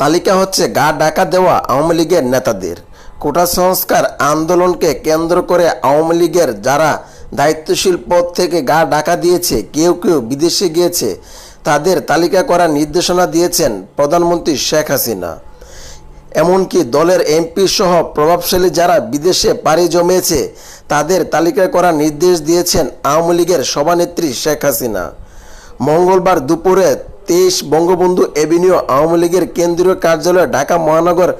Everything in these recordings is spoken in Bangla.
তালিকা হচ্ছে গা ডাকা দেওয়া আওয়ামী লীগের নেতাদের। কোটা সংস্কার আন্দোলনকে কেন্দ্র করে আওয়ামী লীগের যারা দায়িত্বশীল পদ থেকে গা ডাকা দিয়েছে, কেউ কেউ বিদেশে গিয়েছে, তাদের তালিকা করার নির্দেশনা দিয়েছেন প্রধানমন্ত্রী শেখ হাসিনা। এমনকি দলের এমপি সহ প্রভাবশালী যারা বিদেশে পাড়ি জমিয়েছে, তাদের তালিকা করার নির্দেশ দিয়েছেন আওয়ামী লীগের সভানেত্রী শেখ হাসিনা। মঙ্গলবার দুপুরে তেইশ বঙ্গবন্ধু এভিনিউ আওয়ামী লীগের কেন্দ্রীয় কার্যালয়ে ঢাকা মহানগর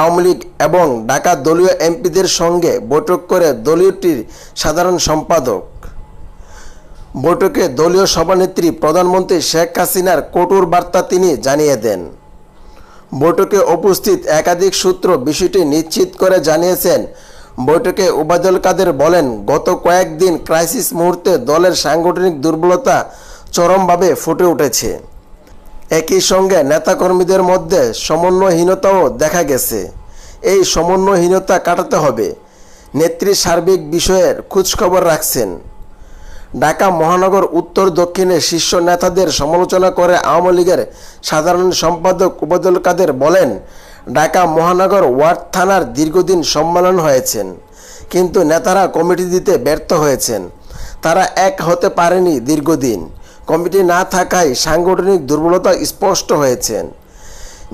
আওয়ামী লীগ এবং ঢাকা দলীয় এমপিদের সঙ্গে বৈঠক করে দলীয়টির সাধারণ সম্পাদক। বৈঠকে দলীয় সভানেত্রী প্রধানমন্ত্রী শেখ হাসিনার কঠোর বার্তা তিনি জানিয়ে দেন। বৈঠকে উপস্থিত একাধিক সূত্র বিষয়টি নিশ্চিত করে জানিয়েছেন। বৈঠকে উবায়দুল কাদের বলেন, গত কয়েকদিন ক্রাইসিস মুহূর্তে দলের সাংগঠনিক দুর্বলতা চরমভাবে ফুটে উঠেছে। একই সঙ্গে নেতাকর্মীদের মধ্যে সমন্বয়হীনতাও দেখা গেছে। এই সমন্বয়হীনতা কাটাতে হবে। নেত্রী সার্বিক বিষয়ের খোঁজখবর রাখছেন। ঢাকা মহানগর উত্তর দক্ষিণে শীর্ষ নেতাদের সমালোচনা করে আওয়ামী লীগের সাধারণ সম্পাদক উবায়দুল কাদের বলেন, ঢাকা মহানগর ওয়ার্ড থানার দীর্ঘদিন সম্মেলন হয়েছেন, কিন্তু নেতারা কমিটি দিতে ব্যর্থ হয়েছেন। তারা এক হতে পারেনি দীর্ঘদিন। কমিটি না থাকায় সাংগঠনিক দুর্বলতা স্পষ্ট হয়েছেন।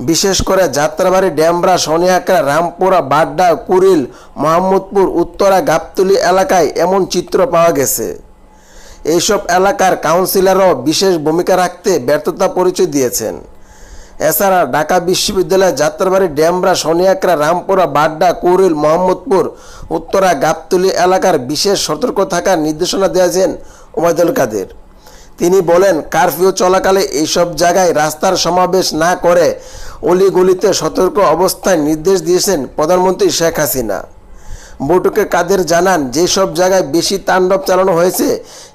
বিশেষ করে যাত্রাবাড়ি ড্যামরা সোনিয়াকড়া রামপুরা, বাড্ডা কুরিল মোহাম্মদপুর, উত্তরা, গাবতলি এলাকায় এমন চিত্র পাওয়া গেছে। এইসব এলাকার কাউন্সিলরও বিশেষ ভূমিকা রাখতে ব্যর্থতা পরিচয় দিয়েছেন। এছাড়া ঢাকা বিশ্ববিদ্যালয়ের যাত্রাবাড়ি ড্যামরা সোনিয়াকড়া রামপুরা, বাড্ডা কুরিল মোহাম্মদপুর, উত্তরা, গাবতলি এলাকার বিশেষ সতর্ক থাকার নির্দেশনা দিয়েছেন ওবায়দুল কাদের। তিনি বলেন, কারফিউ চলাকালে এইসব জায়গায় রাস্তার সমাবেশ না করে অলিগলিতে সতর্ক অবস্থায় নির্দেশ দিয়েছেন প্রধানমন্ত্রী শেখ হাসিনা। বৈঠকে কাদের জানান, যেসব জায়গায় বেশি তাণ্ডব চালানো হয়েছে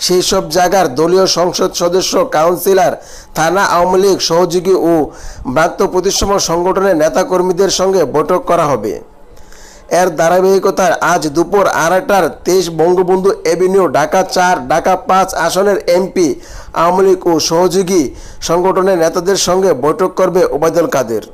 সেই সব জায়গার দলীয় সংসদ সদস্য, কাউন্সিলর, থানা আওয়ামী লীগ, সহযোগী ও ব্রাত্য প্রতিশ্রম সংগঠনের নেতাকর্মীদের সঙ্গে বৈঠক করা হবে। এর ধারাবাহিকতায় আজ দুপুর আড়াইটার তেইশ বঙ্গবন্ধু এভিনিউ ঢাকা চার, ঢাকা পাঁচ আসনের এমপি, আওয়ামী লীগ ও সহযোগী সংগঠনের নেতাদের সঙ্গে বৈঠক করবে ওবায়দুল কাদের।